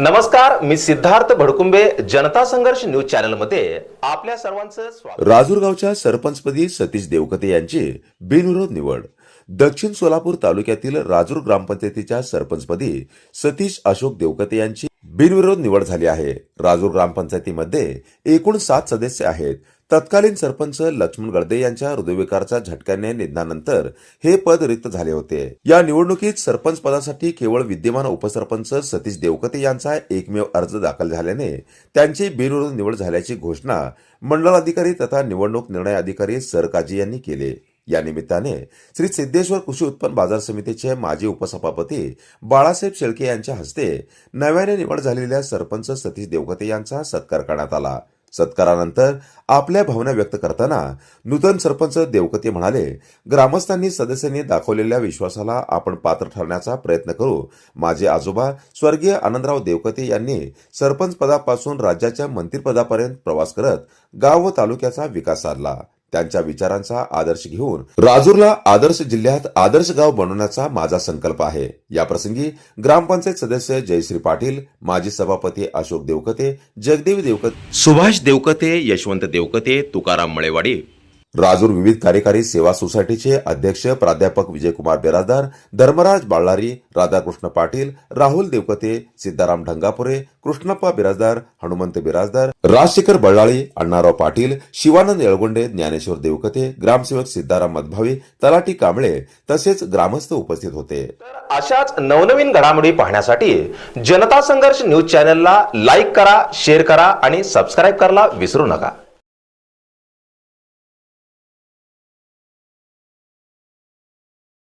नमस्कार मी सिद्धार्थ भडकुंबे जनता संघर्ष न्यूज चॅनलमध्ये आपल्या सर्वांचं स्वागत. राजूरगावच्या सरपंचपदी सतीश देवकते यांची बिनविरोध निवड. दक्षिण सोलापूर तालुक्यातील राजूर ग्रामपंचायतीच्या सरपंचपदी सतीश अशोक देवकते यांची बिनविरोध निवड झाली आहे. राजूर ग्रामपंचायतीमध्ये एकूण सात सदस्य आहेत. तत्कालीन सरपंच लक्ष्मण गडदे यांच्या हृदयविकारच्या झटक्याने निधनानंतर हे पद रिक्त झाले होते. या निवडणुकीत सरपंच पदासाठी केवळ विद्यमान उपसरपंच सतीश देवकते यांचा एकमेव अर्ज दाखल झाल्याने त्यांची बिनविरोध निवड झाल्याची घोषणा मंडलाधिकारी तथा निवडणूक निर्णय अधिकारी सर काजी यांनी केले. या निमित्ताने श्री सिद्धेश्वर कृषी उत्पन्न बाजार समितीचे माजी उपसभापती बाळासाहेब शेळके यांच्या हस्ते नव्याने निवड झालेल्या सरपंच सतीश देवकते यांचा सत्कार करण्यात आला. सत्कारानंतर आपल्या भावना व्यक्त करताना नूतन सरपंच देवकते म्हणाले ग्रामस्थांनी सदस्यांनी दाखवलेल्या विश्वासाला आपण पात्र ठरण्याचा प्रयत्न करू. माझे आजोबा स्वर्गीय आनंदराव देवकते यांनी सरपंच पदापासून राज्याच्या मंत्रिपदापर्यंत प्रवास करत गाव व तालुक्याचा विकास साधला. त्यांच्या विचारांचा आदर्श घेऊन राजूरला आदर्श जिल्ह्यात आदर्श गाव बनवण्याचा माझा संकल्प आहे. याप्रसंगी ग्रामपंचायत सदस्य जयश्री पाटील माजी सभापती अशोक देवकते जगदेव देवकते सुभाष देवकते यशवंत देवकते तुकाराम मळेवाडी राजूर विविध कार्यकारी सेवा सोसायटीचे अध्यक्ष प्राध्यापक विजयकुमार बिराजदार धर्मराज बाळारी राधाकृष्ण पाटील राहुल देवकते सिद्धाराम ढंगापुरे कृष्णप्पा बिराजदार हनुमंत बिराजदार राजशेखर बळ्ळाळी अण्णाराव पाटील शिवानंद येळगोंडे ज्ञानेश्वर देवकते ग्रामसेवक सिद्धाराम मधभावी तलाठी कांबळे तसेच ग्रामस्थ उपस्थित होते. अशाच नवनवीन घडामोडी पाहण्यासाठी जनता संघर्ष न्यूज चॅनलला लाईक करा शेअर करा आणि सबस्क्राईब करायला विसरू नका.